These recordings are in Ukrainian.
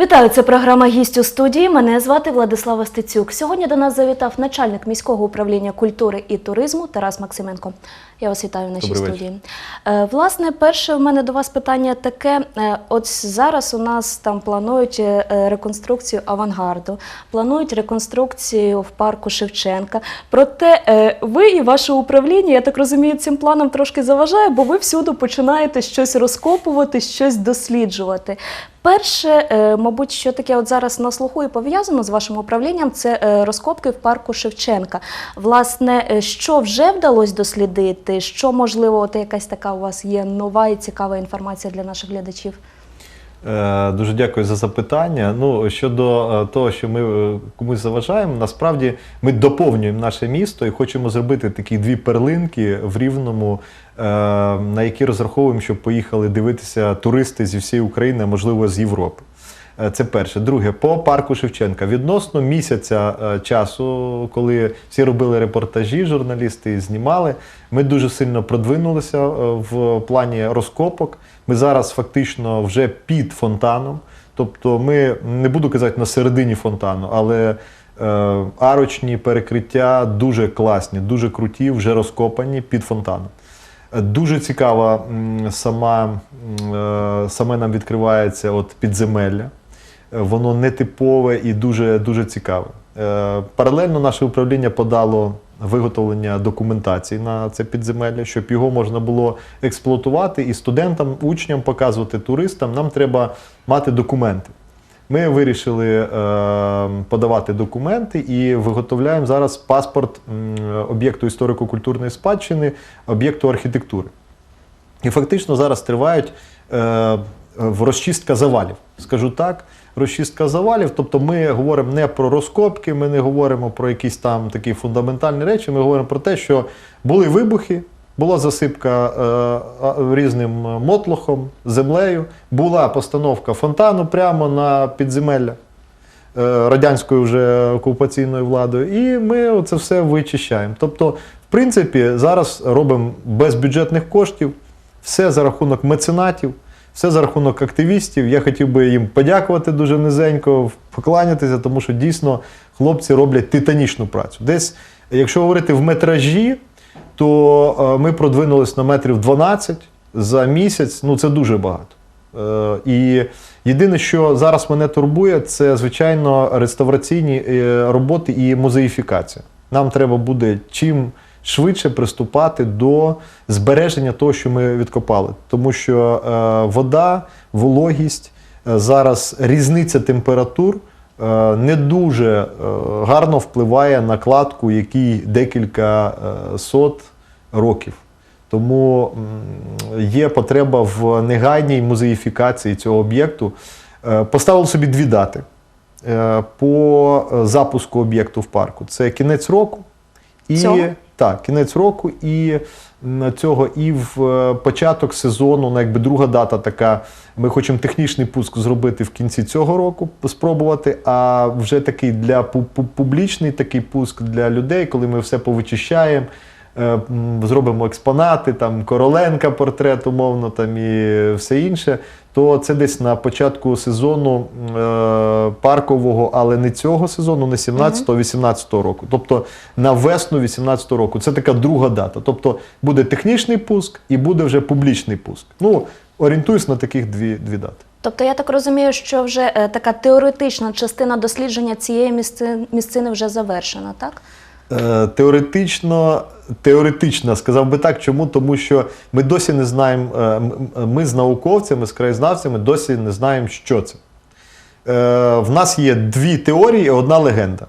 Вітаю, це програма «Гість у студії. Мене звати Владислава Стецюк. Сьогодні до нас завітав начальник міського управління культури і туризму Тарас Максименко. Я вас вітаю в нашій Добрий студії. Е, власне, перше в мене до вас питання таке: Е, от зараз у нас там планують е, реконструкцію авангарду, планують реконструкцію в парку Шевченка. Проте ви і ваше управління, я так розумію, цим планом трошки заважає, бо ви всюди починаєте щось розкопувати, щось досліджувати. Перше, е, мабуть, що таке от зараз на слуху і пов'язано з вашим управлінням, це е, розкопки в парку Шевченка. Власне, е, що вже вдалося дослідити, що можливо, от якась така у вас є нова і цікава інформація для наших глядачів. Е, Дуже дякую за запитання. Ну щодо е, того, що ми е, комусь заважаємо, насправді ми доповнюємо наше місто і хочемо зробити такі дві перлинки в рівному, на які розраховуємо, щоб поїхали дивитися туристи зі всієї України, можливо з Європи. Це перше. Друге, по парку Шевченка. Відносно місяця часу, коли всі робили репортажі, журналісти знімали, ми дуже сильно продвинулися в плані розкопок. Ми зараз фактично вже під фонтаном. Тобто, ми не буду казати на середині фонтану, але е, арочні перекриття дуже класні, дуже круті, вже розкопані під фонтаном. Дуже цікава сама, е, саме нам відкривається от підземелля. Воно нетипове і дуже, дуже цікаве. Е, Паралельно наше управління подало виготовлення документації на це підземелля, щоб його можна було експлуатувати і студентам, учням показувати, туристам. Нам треба мати документи. Ми вирішили е, подавати документи і виготовляємо зараз паспорт об'єкту історико-культурної спадщини, об'єкту архітектури. І фактично зараз тривають е, розчистка завалів. Скажу так, розчистка завалів. Тобто ми говоримо не про розкопки, ми не говоримо про якісь там такі фундаментальні речі. Ми говоримо про те, що були вибухи, була засипка е, різним мотлохом, землею, була постановка фонтану прямо на підземелля е, радянською вже окупаційною владою, і ми це все вичищаємо. Тобто, в принципі, зараз робимо без бюджетних коштів, все за рахунок меценатів, все за рахунок активістів. Я хотів би їм подякувати дуже низенько, покланятися, тому що дійсно хлопці роблять титанічну працю. Десь, якщо говорити в метражі, то е, ми продвинулись на метрів 12 за місяць. Ну це дуже багато. Е, І єдине, що зараз мене турбує, це звичайно реставраційні е, роботи і музеїфікація. Нам треба буде чим швидше приступати до збереження того, що ми відкопали, тому що е, вода, вологість, е, зараз різниця температур. е, Не дуже е, гарно впливає на кладку, який декілька сот років. Тому є потреба в негайній музеїфікації цього об'єкту. Поставили собі дві дати по запуску об'єкту в парку. Це кінець року і Цього? Так, кінець року і м, цього, і в е, початок сезону, ну, якби друга дата така. Ми хочемо технічний пуск зробити в кінці цього року, спробувати. А вже такий для пу- пу- публічний такий пуск для людей, коли ми все повичищаємо. е, Зробимо експонати, там Короленка портрет, умовно, там і все інше. То це десь на початку сезону е, паркового, але не цього сезону, не 17-го, 18-го року. Тобто на весну 18-го року. Це така друга дата. Тобто буде технічний пуск і буде вже публічний пуск. Ну, орієнтуюсь на таких дві, дві дати. Тобто я так розумію, що вже е, така теоретична частина дослідження цієї місци- місцини вже завершена, так? Е, Теоретично, теоретично сказав би так. Чому? Тому що ми досі не знаємо, е, ми з науковцями, з краєзнавцями досі не знаємо, що це. Е, В нас є дві теорії і одна легенда.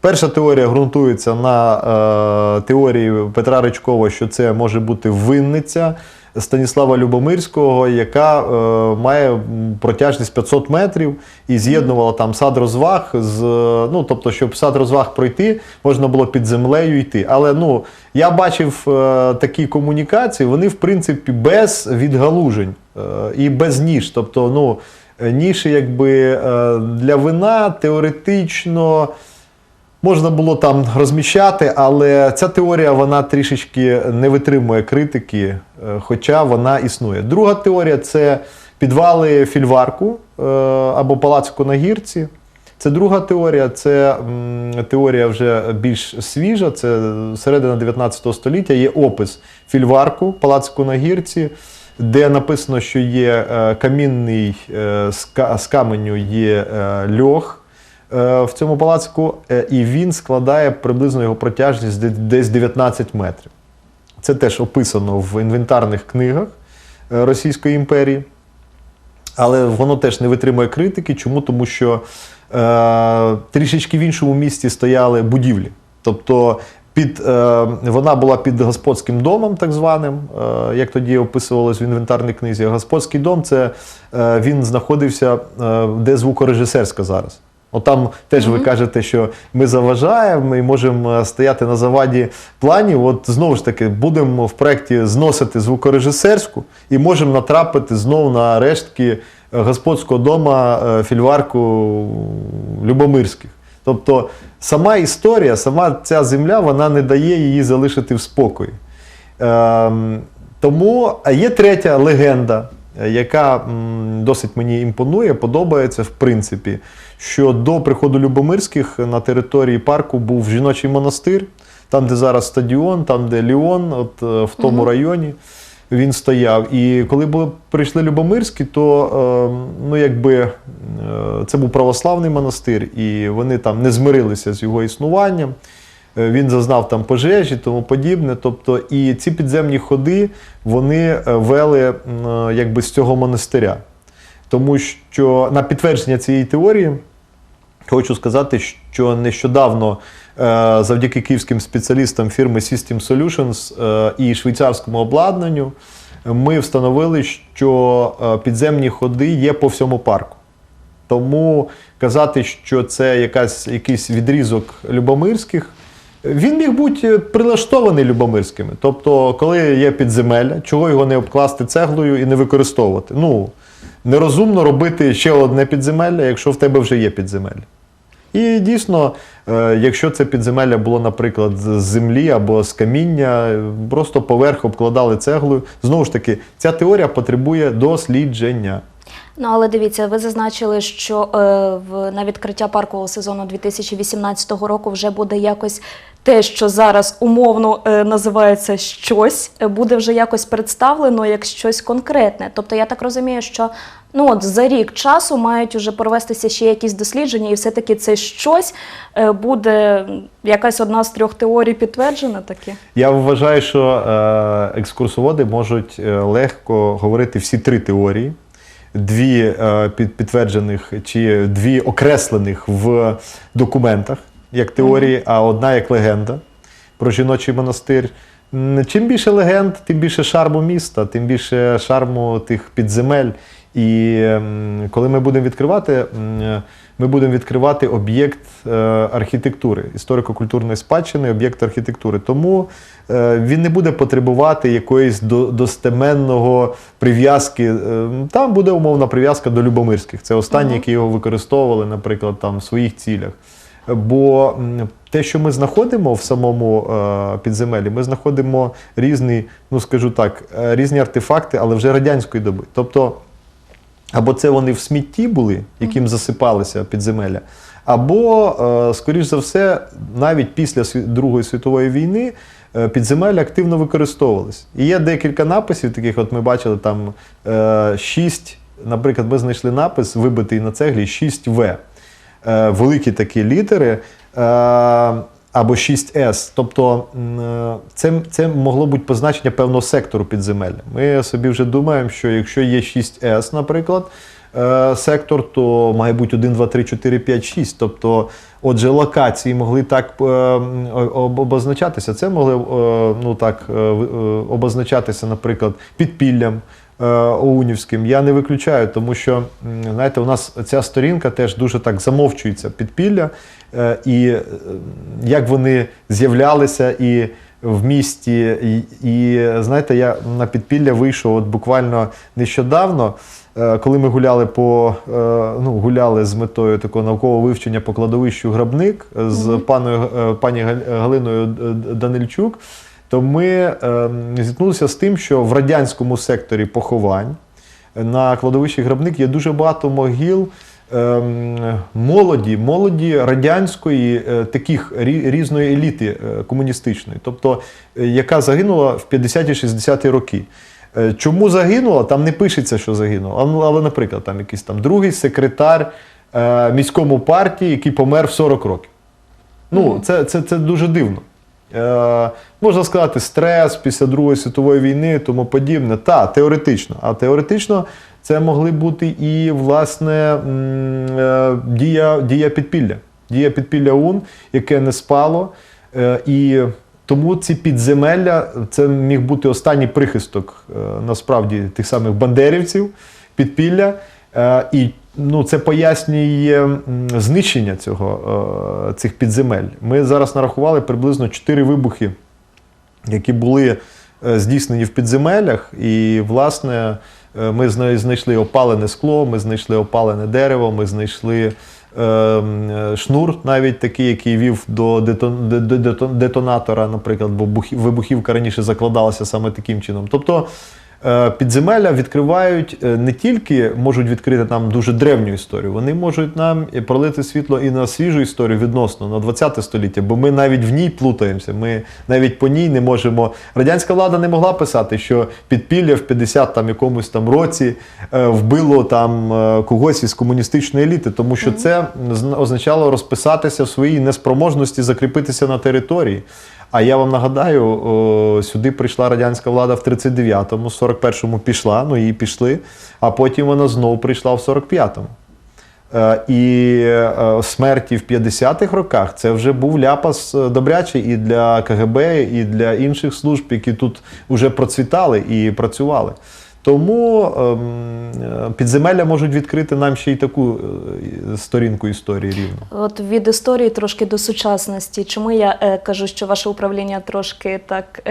Перша теорія ґрунтується на теорії Петра Ричкова, що це може бути винниця Станіслава Любомирського, яка е, має протяжність 500 метрів і з'єднувала там сад розваг з. е, Ну, тобто, щоб сад розваг пройти, можна було під землею йти. Але ну, я бачив е, такі комунікації, вони, в принципі, без відгалужень е, і без ніж. Тобто, ну, е, ніші, якби е, для вина теоретично. Можна було там розміщати, але ця теорія вона трішечки не витримує критики, е, хоча вона існує. Друга теорія це підвали фільварку, е, або Палацку на гірці. Це друга теорія, це теорія вже більш свіжа, це середина 19 століття. Є опис фільварку Палацку на гірці, де написано, що є е, камінний з каменю є льох в цьому палацку, е, і він складає приблизно його протяжність десь 19 метрів. Це теж описано в інвентарних книгах е, Російської імперії. Але воно теж не витримує критики. Чому? Тому що е, трішечки в іншому місці стояли будівлі. Тобто під, е, вона була під господським домом, так званим, е, як тоді описувалось в інвентарній книзі. Господський дом це е, він знаходився е, де звукорежисерська зараз. От там теж ви кажете, що ми заважаємо, ми можемо е, стояти на заваді планів. От знову ж таки, будемо в проєкті зносити звукорежисерську і можемо натрапити знову на рештки е, господського дома е, фільварку Любомирських. Тобто сама історія, сама ця земля, вона не дає її залишити в спокої. Ем, тому а є третя легенда, е, яка досить мені імпонує, подобається в принципі, що до приходу Любомирських на території парку був жіночий монастир, там, де зараз стадіон, там, де Ліон, от е, в тому районі він стояв. І коли були, прийшли Любомирські, то е, ну, якби, е, це був православний монастир, і вони там не змирилися з його існуванням. Е, Він зазнав там пожежі, тому подібне. Тобто, і ці підземні ходи вони е, вели е, якби з цього монастиря. Тому що на підтвердження цієї теорії хочу сказати, що нещодавно завдяки київським спеціалістам фірми System Solutions і швейцарському обладнанню ми встановили, що підземні ходи є по всьому парку. Тому казати, що це якась, якийсь відрізок Любомирських, він міг бути прилаштований Любомирськими. Тобто, коли є підземелля, чого його не обкласти цеглою і не використовувати? Ну, нерозумно робити ще одне підземелля, якщо в тебе вже є підземелля. І дійсно, е, якщо це підземелля було, наприклад, з землі або з каміння, е, просто поверх обкладали цеглою. Знову ж таки, ця теорія потребує дослідження. Ну, але дивіться, ви зазначили, що е, в, на відкриття паркового сезону 2018 року вже буде якось те, що зараз умовно е, називається щось, е, буде вже якось представлено як щось конкретне. Тобто я так розумію, що ну от за рік часу мають уже провестися ще якісь дослідження, і все-таки це щось е, буде якась одна з трьох теорій підтверджена таки. Я вважаю, що е, екскурсоводи можуть е, легко говорити всі три теорії. Дві е, підтверджених чи дві окреслених в документах як теорії, а одна як легенда про жіночий монастир. Чим більше легенд, тим більше шарму міста, тим більше шарму тих підземель. І коли ми будемо відкривати, ми будемо відкривати об'єкт е, архітектури, історико-культурної спадщини, об'єкт архітектури. Тому е, він не буде потребувати якоїсь достеменного прив'язки. Е, Там буде умовна прив'язка до Любомирських. Це останні, які його використовували, наприклад, там в своїх цілях. Бо те, що ми знаходимо в самому підземелі, ми знаходимо різні, ну скажу так, різні артефакти, але вже радянської доби. Тобто, або це вони в смітті були, яким засипалися підземелля, або, е, скоріш за все, навіть після Другої світової війни е, підземелля активно використовувалися. І є декілька написів, таких, от ми бачили там е, 6, наприклад, ми знайшли напис, вибитий на цеглі 6В. Е, великі такі літери. Або 6С. Тобто е, це, це могло бути позначення певного сектору підземелля. Ми собі вже думаємо, що якщо є 6С, наприклад, е, сектор, то має бути 1, 2, 3, 4, 5, 6. Тобто, отже, локації могли так е, обозначатися. Це могли ну, так, обозначатися, наприклад, підпіллям. Е, Оунівським я не виключаю, тому що знаєте, у нас ця сторінка теж дуже так замовчується підпілля, е, і е, як вони з'являлися і в місті. І, і знаєте, я на підпілля вийшов от буквально нещодавно, коли ми гуляли по ну, гуляли з метою такого наукового вивчення по кладовищу Грабник з паною е, пані Галь- Галиною Данильчук то ми е, зіткнулися з тим, що в радянському секторі поховань на кладовищі Грабник є дуже багато могил ем, молоді, молоді радянської е, таких рі- різної еліти е, комуністичної, тобто е, яка загинула в 50-60-ті роки. Е, Чому загинула? Там не пишеться, що загинула. Але, але, наприклад, там якийсь там другий секретар е, міському партії, який помер в 40 років. Ну, це, це, це дуже дивно. Е, можна сказати, стрес після Другої світової війни, тому подібне. Та, теоретично. А теоретично це могли бути і, власне, е, дія, дія підпілля. Дія підпілля УН, яке не спало. Е, і тому ці підземелля це міг бути останній прихисток насправді тих самих бандерівців, підпілля. І ну, це пояснює знищення цього, е, цих підземель. Ми зараз нарахували приблизно 4 вибухи, які були е, здійснені в підземеллях. І, власне, е, ми знайшли опалене скло, ми знайшли опалене дерево, ми знайшли. Шнур, навіть такий, який вів до детон- де- де- детон- детонатора, наприклад, бо вибухівка раніше закладалася саме таким чином. Тобто підземелля відкривають е, не тільки можуть відкрити нам дуже древню історію, вони можуть нам пролити світло і на свіжу історію відносно на 20 століття, бо ми навіть в ній плутаємося. Ми навіть по ній не можемо. Радянська влада не могла писати, що підпілля в 50 там якомусь там році е, вбило там е, когось із комуністичної еліти, тому що це означало розписатися в своїй неспроможності закріпитися на території. А я вам нагадаю, сюди прийшла радянська влада в 39-му, 41-му пішла, ну її пішли, а потім вона знову прийшла в 45-му. Е, І е, смерті в 50-х роках це вже був ляпас е, добрячий і для КГБ, і для інших служб, які тут вже процвітали і працювали. Тому ем, е, підземелля можуть відкрити нам ще й таку е, сторінку історії рівно. От від історії трошки до сучасності. Чому я е, кажу, що ваше управління трошки так.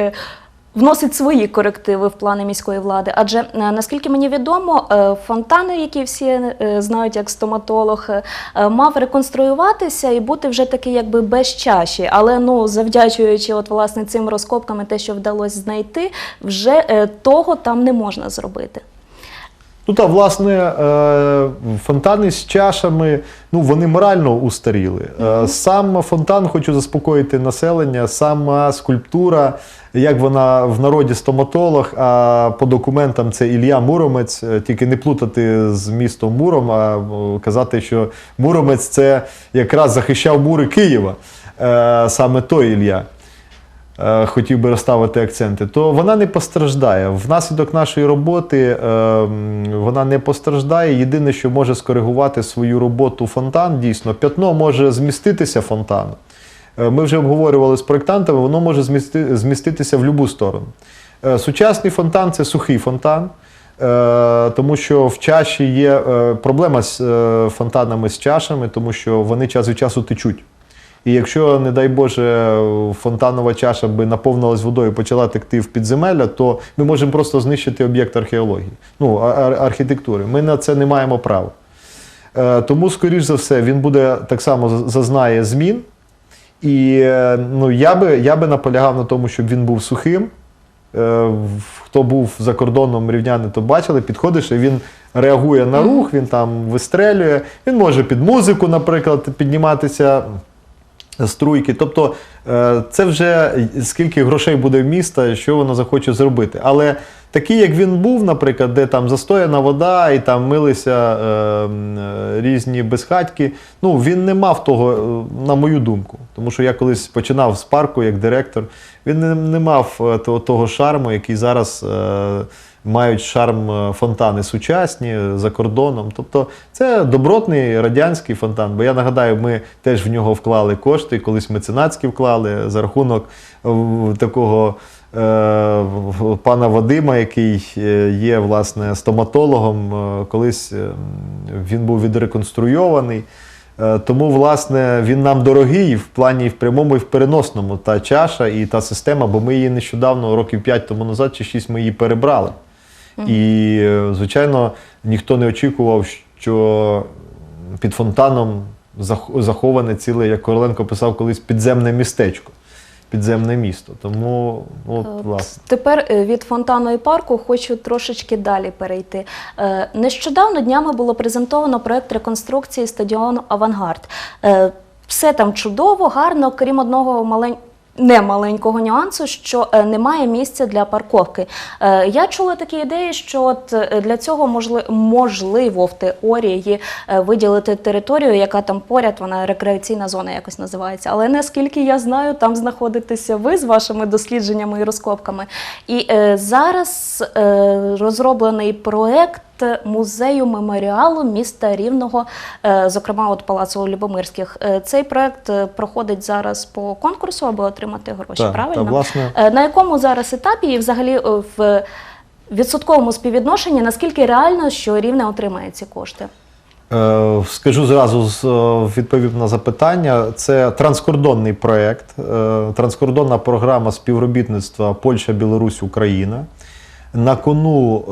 Вносить свої корективи в плани міської влади, адже е, наскільки мені відомо, е, фонтани, які всі е, знають як стоматолог, мав реконструюватися і бути вже такий, якби без чаші. Але ну завдячуючи, от власне цим розкопками, те, що вдалося знайти, вже того там не можна зробити. Ну та власне е, фонтани з чашами, ну вони морально устаріли. Е, Сам фонтан, хочу заспокоїти населення, сама скульптура, як вона в народі стоматолог, а по документам це Ілля Муромець. Е, Тільки не плутати з містом Муром, а казати, що Муромець це якраз захищав мури Києва, саме той Ілля хотів би розставити акценти, то вона не постраждає. Внаслідок нашої роботи е, вона не постраждає. Єдине, що може скоригувати свою роботу фонтан, дійсно, п'ятно може зміститися фонтану. Е, Ми вже обговорювали з проєктантами, воно може змісти, зміститися в будь-яку сторону. Е, Сучасний фонтан це сухий фонтан. е, Тому що в чаші є е, проблема з е, фонтанами з чашами, тому що вони час від часу течуть. І якщо, не дай Боже, фонтанова чаша би наповнилась водою і почала текти в підземелля, то ми можемо просто знищити об'єкт археології, ну, ар- архітектури. Ми на це не маємо права. Е, Тому, скоріш за все, він буде так само зазнає змін. І е, ну, я, би, я би наполягав на тому, щоб він був сухим. Е, Хто був за кордоном рівняни, то бачили, підходиш, і він реагує на рух, він там вистрелює. Він може під музику, наприклад, підніматися струйки. Тобто е, це вже скільки грошей буде в міста, що воно захоче зробити. Але такий, як він був, наприклад, де там застояна вода і там милися е, е, різні безхатьки, ну він не мав того, е, на мою думку. Тому що я колись починав з парку як директор, він не, не мав того, того шарму, який зараз. е, Мають шарм е, фонтани сучасні е, за кордоном. Тобто це добротний радянський фонтан. Бо я нагадаю, ми теж в нього вклали кошти, колись меценатські вклали за рахунок е, такого пана Вадима, який є власне стоматологом. Колись він був відреконструйований. Тому, власне, він нам дорогий в плані в прямому, і в переносному. Та чаша і та система, бо ми її нещодавно, років 5 тому назад чи 6, ми її перебрали. І, е, звичайно, ніхто не очікував, що під фонтаном зах- заховане ціле, як Короленко писав колись, підземне містечко. підземне місто. Тому, от, От власне. Тепер е, від фонтану і парку хочу трошечки далі перейти. Е, Нещодавно днями було презентовано проект реконструкції стадіону Авангард. Е, Все там чудово, гарно, крім одного маленького. Не маленького нюансу, що е, немає місця для парковки. Е, я чула такі ідеї, що от е, для цього можливо в теорії виділити територію, яка там поряд, вона рекреаційна зона якось називається. Але наскільки я знаю, там знаходитеся ви з вашими дослідженнями і розкопками. І зараз розроблений проект. Музею меморіалу міста Рівного, зокрема от Палацу Любомирських. Цей проект проходить зараз по конкурсу, аби отримати гроші. Так, правильно? та, власне. Е, На якому зараз етапі і взагалі е, в відсотковому співвідношенні, наскільки реально, що рівне отримає ці кошти? Е, Скажу зразу, відповів на запитання. Це транскордонний проєкт, транскордонна програма співробітництва Польща, Білорусь, Україна. На кону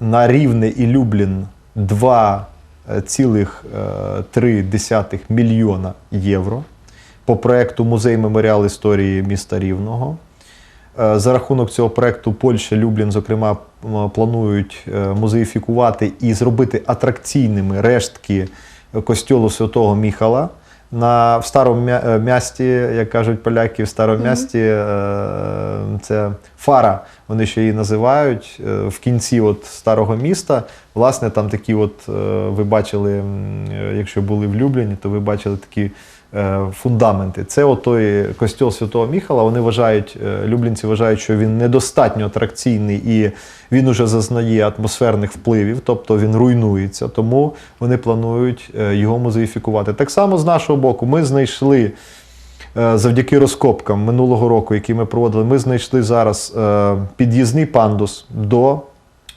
на Рівне і Люблін 2,3 мільйона євро по проєкту Музей меморіал історії міста Рівного. Е, За рахунок цього проекту Польща, Люблін, зокрема, планують е, музеїфікувати і зробити атракційними рештки костьолу Святого Міхала. На, в старому е, як кажуть поляки, в старому місті е, це фара, вони ще її називають. Е, В кінці от старого міста, власне, там такі, от е, ви бачили, е, якщо були в Любліні, то ви бачили такі фундаменти. Це от той костьол Святого Міхала. Вони вважають, люблінці вважають, що він недостатньо атракційний і він уже зазнає атмосферних впливів, тобто він руйнується. Тому вони планують його музеїфікувати. Так само з нашого боку, ми знайшли. Е, Завдяки розкопкам минулого року, які ми проводили, ми знайшли зараз е, під'їзний пандус до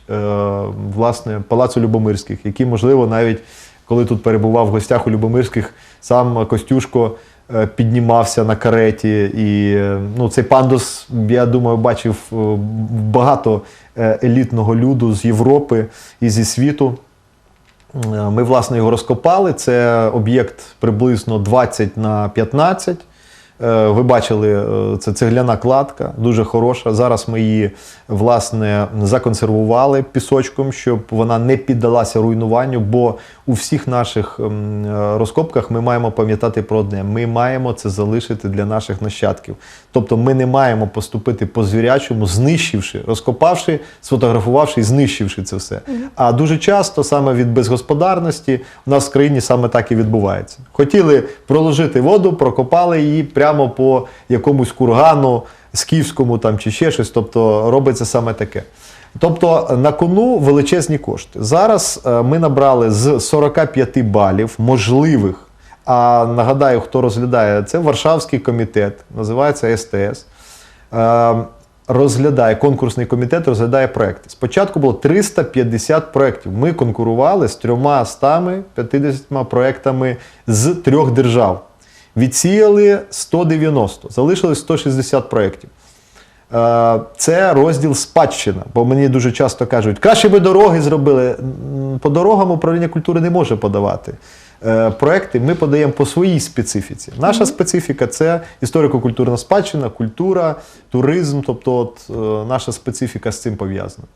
е, власне палацу Любомирських, який, можливо, навіть коли тут перебував в гостях у Любомирських, сам Костюшко піднімався на кареті. І ну, цей пандус, я думаю, бачив багато елітного люду з Європи і зі світу. Ми, власне, його розкопали. Це об'єкт приблизно 20 на 15. Е, Ви бачили, е, це цегляна кладка, дуже хороша. Зараз ми її власне законсервували пісочком, щоб вона не піддалася руйнуванню. Бо у всіх наших ем, е, розкопках ми маємо пам'ятати про одне: ми маємо це залишити для наших нащадків. Тобто, ми не маємо поступити по звірячому, знищивши, розкопавши, сфотографувавши і знищивши це все. А дуже часто саме від безгосподарності у нас в країні саме так і відбувається. Хотіли проложити воду, прокопали її прямо по якомусь кургану, скіфському там чи ще щось. Тобто робиться саме таке. Тобто на кону величезні кошти. Зараз е, ми набрали з 45 балів можливих. А нагадаю, хто розглядає це Варшавський комітет, називається СТС. Е, Розглядає конкурсний комітет, розглядає проекти. Спочатку було 350 проєктів. Ми конкурували з 350 проєктами з трьох держав. Відсіяли 190, залишилось 160 проєктів. Е, Це розділ спадщина, бо мені дуже часто кажуть, краще би дороги зробили. По дорогам управління культури не може подавати. Е, Проекти ми подаємо по своїй специфіці. Наша специфіка це історико-культурна спадщина, культура, туризм, тобто от, е, наша специфіка з цим пов'язана.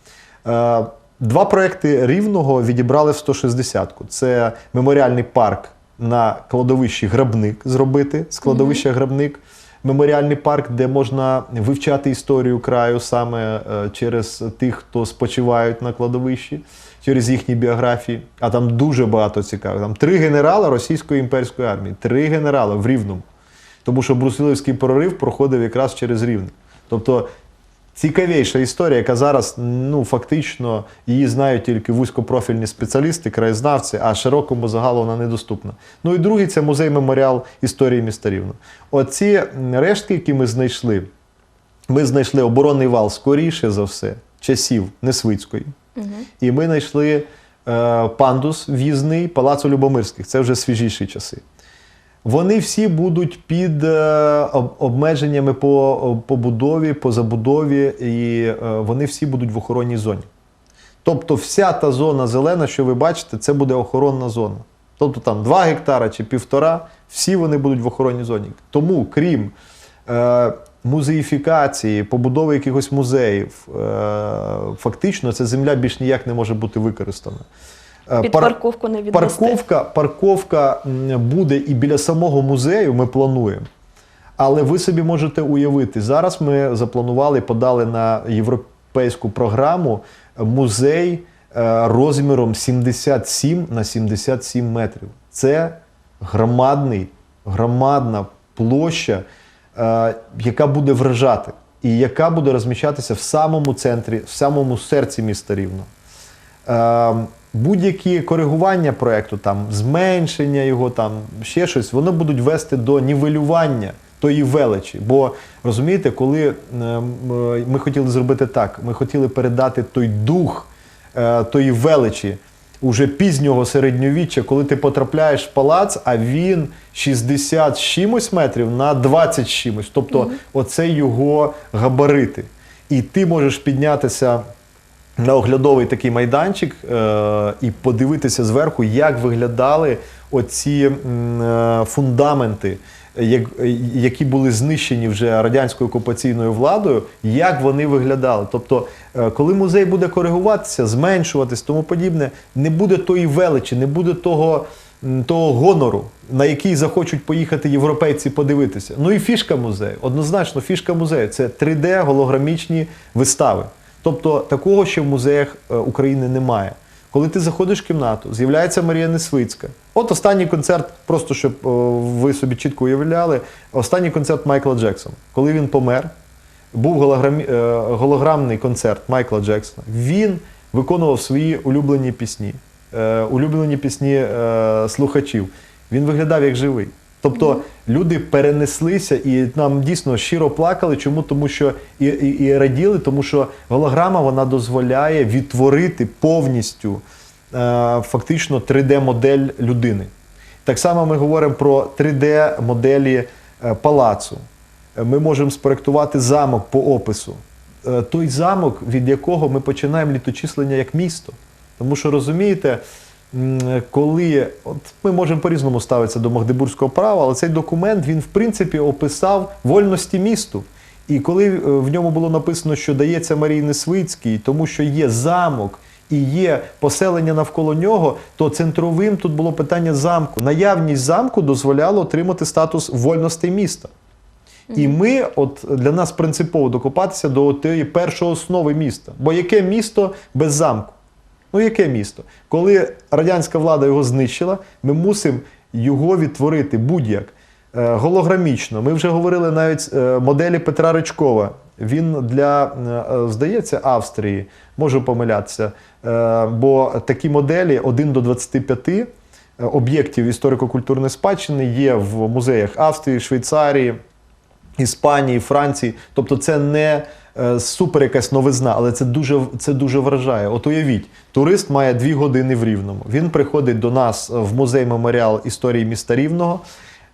Два проекти рівного відібрали в 160-ку. Це меморіальний парк на кладовищі Грабник зробити, складовище Грабник меморіальний парк, де можна вивчати історію краю саме е, через тих, хто спочивають на кладовищі, через їхні біографії. А там дуже багато цікавих. Там три генерала російської імперської армії, три генерала в Рівному. Тому що Брусилівський прорив проходив якраз через Рівне. Тобто цікавіша історія, яка зараз ну, фактично її знають тільки вузькопрофільні спеціалісти, краєзнавці, а широкому загалу вона недоступна. Ну і другий це музей меморіал історії міста Рівно. Оці рештки, які ми знайшли, ми знайшли оборонний вал скоріше за все, часів Несвицької. І ми знайшли е, пандус в'їзний Палацу Любомирських. Це вже свіжіші часи. Вони всі будуть під е, обмеженнями по побудові, по забудові, і е, вони всі будуть в охоронній зоні. Тобто, вся та зона зелена, що ви бачите, це буде охоронна зона. Тобто там 2 гектара чи півтора, всі вони будуть в охоронній зоні. Тому, крім е, музеїфікації, побудови якихось музеїв, е, фактично ця земля більш ніяк не може бути використана. Е, Під пар- парковку не відвести. Парковка, парковка буде і біля самого музею, ми плануємо. Але ви собі можете уявити, зараз ми запланували подали на європейську програму музей е, розміром 77 на 77 метрів. Це громадний, громадна площа, е, яка буде вражати, і яка буде розміщатися в самому центрі, в самому серці міста Рівно. Будь-які коригування проекту, там зменшення його, там ще щось, воно будуть вести до нівелювання тої величі. Бо розумієте, коли е, м, е, ми хотіли зробити так, ми хотіли передати той дух е, тої величі уже пізнього середньовіччя, коли ти потрапляєш в палац, а він 60 з чимось метрів на 20 чимось. Тобто, оце його габарити. І ти можеш піднятися на оглядовий такий майданчик е- і подивитися зверху, як виглядали оці е, фундаменти, як, які були знищені вже радянською окупаційною владою, як вони виглядали. Тобто, е, коли музей буде коригуватися, зменшуватись, тому подібне, не буде тої величі, не буде того. Того гонору, на який захочуть поїхати європейці подивитися. Ну і фішка музею. Однозначно, фішка музею це 3D голограмічні вистави. Тобто такого ще в музеях е, України немає. Коли ти заходиш в кімнату, з'являється Марія Несвицька. От останній концерт, просто щоб е, ви собі чітко уявляли, останній концерт Майкла Джексона. Коли він помер, був голограмі, е, голограмний концерт Майкла Джексона. Він виконував свої улюблені пісні, улюблені пісні слухачів. Він виглядав як живий. Тобто люди перенеслися і нам дійсно щиро плакали. Чому? Тому що і, і, і раділи, тому що голограма вона дозволяє відтворити повністю е, фактично 3D-модель людини. Так само ми говоримо про 3D-моделі е, палацу. Ми можемо спроектувати замок по опису. Е, Той замок, від якого ми починаємо літочислення як місто. Тому що розумієте, коли от ми можемо по-різному ставитися до Магдебурзького права, але цей документ він в принципі описав вольності місту. І коли е, в ньому було написано, що дається Марії Несвицькій, тому що є замок і є поселення навколо нього, то центровим тут було питання замку. Наявність замку дозволяла отримати статус вольностей міста. І ми, от для нас принципово докопатися до тієї першої основи міста. Бо яке місто без замку? Ну, яке місто? Коли радянська влада його знищила, ми мусимо його відтворити будь-як. Е, Голограмічно. Ми вже говорили навіть е, моделі Петра Ричкова. Він для, е, здається, Австрії, можу помилятися, бо такі моделі 1 до 25 е, об'єктів історико-культурної спадщини є в музеях Австрії, Швейцарії, Іспанії, Франції. Тобто це не е, супер якась новизна, але це дуже, це дуже вражає. От уявіть, турист має дві години в Рівному. Він приходить до нас в музей меморіал історії міста Рівного.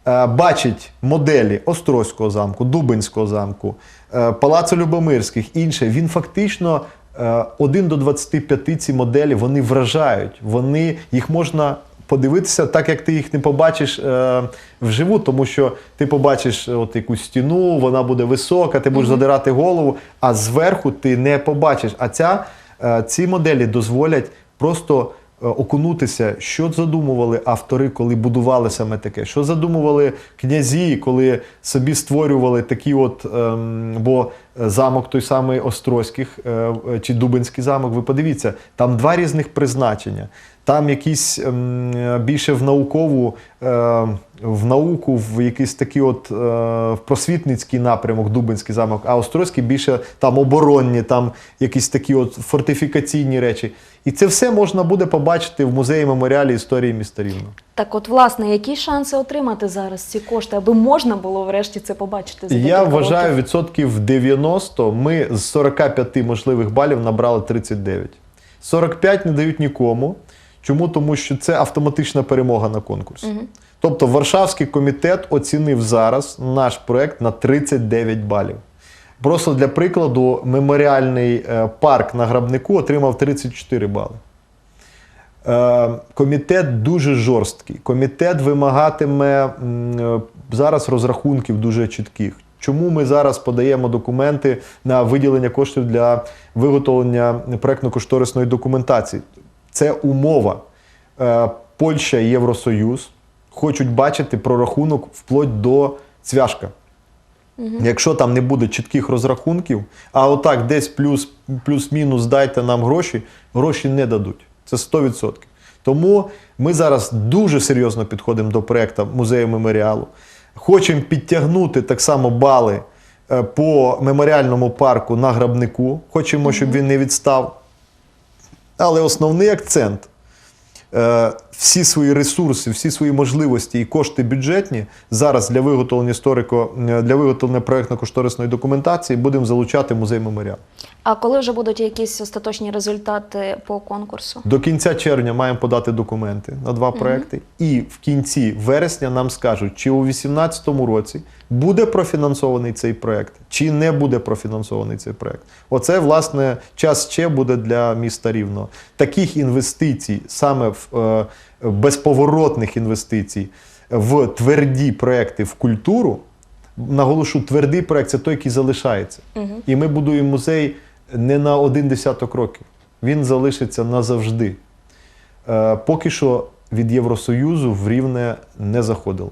е, Бачить моделі Острозького замку, Дубинського замку, е, Палацу Любомирських, інше. Він фактично е, 1 до 25 ці моделі вони вражають. Вони їх можна подивитися, так як ти їх не побачиш е, вживу, тому що ти побачиш е, от якусь стіну, вона буде висока, ти будеш задирати голову, а зверху ти не побачиш. А ця, е, ці моделі дозволять просто е, окунутися, що задумували автори, коли будували саме таке, що задумували князі, коли собі створювали такі от, ем, бо замок той самий Острозьких е, е, чи Дубинський замок, ви подивіться, там два різних призначення. Там якісь ем, більше в наукову, е, в науку, в якийсь такий от е, в просвітницький напрямок Дубинський замок, а Острозький більше там оборонні, там якісь такі от фортифікаційні речі. І це все можна буде побачити в музеї меморіалі історії міста Рівно. Так, от, власне, які шанси отримати зараз ці кошти, аби можна було врешті це побачити? За Я вважаю, років? відсотків 90 ми з 45 можливих балів набрали 39. 45 не дають нікому. Чому? Тому що це автоматична перемога на конкурсі. Тобто Варшавський комітет оцінив зараз наш проект на 39 балів. Просто для прикладу, меморіальний е, парк на грабнику отримав 34 бали. Е, Комітет дуже жорсткий. Комітет вимагатиме е, зараз розрахунків дуже чітких. Чому ми зараз подаємо документи на виділення коштів для виготовлення проектно-кошторисної документації? Це умова. Е, Польща і Євросоюз хочуть бачити прорахунок вплоть до цвяшка. Якщо там не буде чітких розрахунків, а отак десь плюс, плюс-мінус дайте нам гроші, гроші не дадуть. Це 100%. Тому ми зараз дуже серйозно підходимо до проекту музею меморіалу. Хочемо підтягнути так само бали е, по меморіальному парку на грабнику. Хочемо, щоб він не відстав. Але основний акцент е, всі свої ресурси, всі свої можливості і кошти бюджетні зараз для виготовлення історико для виготовлення проектно-кошторисної документації будемо залучати музей меморіал. А коли вже будуть якісь остаточні результати по конкурсу? До кінця червня маємо подати документи на два проекти, і в кінці вересня нам скажуть, чи у 2018 році буде профінансований цей проект, чи не буде профінансований цей проект. Оце власне час ще буде для міста Рівного. Таких інвестицій, саме в е, безповоротних інвестицій в тверді проекти в культуру. Наголошу, твердий проект це той, який залишається. І ми будуємо музей не на один десяток років. Він залишиться назавжди. Е, поки що від Євросоюзу в Рівне не заходило.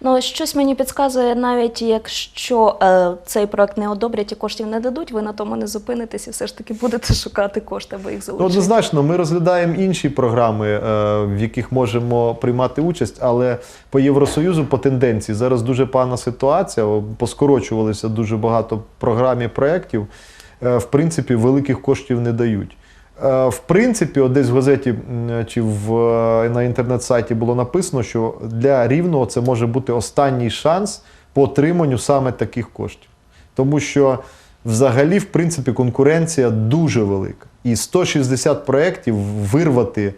Ну, щось мені підказує, навіть якщо е, цей проект не одобрять і коштів не дадуть, ви на тому не зупинитесь і все ж таки будете шукати кошти, аби їх Ну, залучити. однозначно, ми розглядаємо інші програми, е, в яких можемо приймати участь, але по Євросоюзу по тенденції зараз дуже погана ситуація. Поскорочувалися дуже багато програм і проєктів. Е, В принципі, великих коштів не дають. Е, В принципі, от десь в газеті чи в, е, на інтернет-сайті було написано, що для рівного це може бути останній шанс по отриманню саме таких коштів. Тому що взагалі, в принципі, конкуренція дуже велика. І 160 проєктів вирвати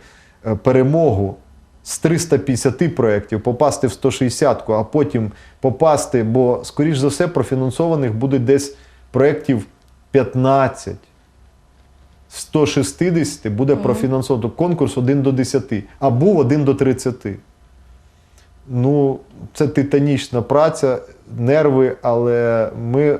перемогу з 350 проєктів, попасти в 160, а потім попасти, бо, скоріш за все, профінансованих буде десь проєктів 15. 160 буде профінансовано Тобто конкурс 1 до 10, а був 1 до 30. Ну, це титанічна праця, нерви, але ми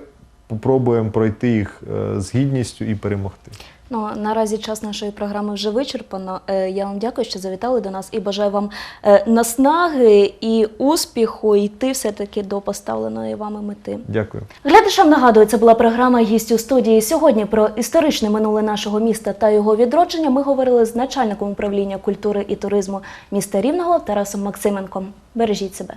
спробуємо пройти їх е, з гідністю і перемогти. Ну наразі час нашої програми вже вичерпано. Е, Я вам дякую, що завітали до нас і бажаю вам е, наснаги і успіху йти все таки до поставленої вами мети. Дякую. Глядачам нагадую, це була програма «Гість у студії. Сьогодні про історичне минуле нашого міста та його відродження ми говорили з начальником управління культури і туризму міста Рівного Тарасом Максименком. Бережіть себе.